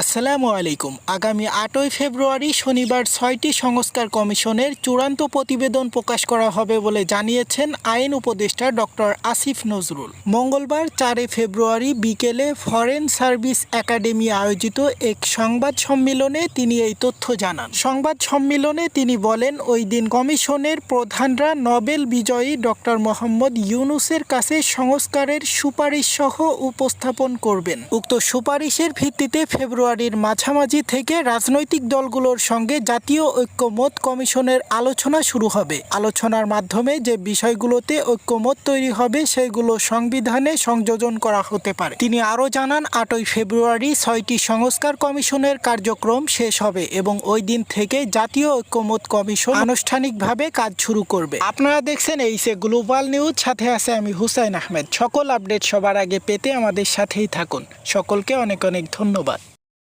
আসসালামু আলাইকুম। আগামী আটই ফেব্রুয়ারি শনিবার ছয়টি সংস্কার কমিশনের চূড়ান্ত প্রতিবেদন প্রকাশ করা হবে বলে জানিয়েছেন আইন উপদেষ্টা ডক্টর আসিফ নজরুল। মঙ্গলবার চারে ফেব্রুয়ারি বিকেলে ফরেন সার্ভিস একাডেমি আয়োজিত এক সংবাদ সম্মেলনে তিনি এই তথ্য জানান। সংবাদ সম্মেলনে তিনি বলেন, ওই দিন কমিশনের প্রধানরা নোবেল বিজয়ী ডক্টর মোহাম্মদ ইউনুসের কাছে সংস্কারের সুপারিশ সহ উপস্থাপন করবেন। উক্ত সুপারিশের ভিত্তিতে ফেব্রুয়ারির মাঝামাঝি থেকে রাজনৈতিক দলগুলোর সঙ্গে জাতীয় ঐক্যমত কমিশনের আলোচনা শুরু হবে। আলোচনার মাধ্যমে যে বিষয়গুলোতে ঐক্যমত তৈরি হবে, সেগুলো সংবিধানে সংযোজন করা হতে পারে। তিনি আরও জানান, আটই ফেব্রুয়ারি ছয়টি সংস্কার কমিশনের কার্যক্রম শেষ হবে এবং ওই দিন থেকে জাতীয় ঐক্যমত কমিশন আনুষ্ঠানিকভাবে কাজ শুরু করবে। আপনারা দেখছেন এই সে গ্লোবাল নিউজ, সাথে আছে আমি হুসাইন আহমেদ। সকল আপডেট সবার আগে পেতে আমাদের সাথেই থাকুন। সকলকে অনেক অনেক ধন্যবাদ।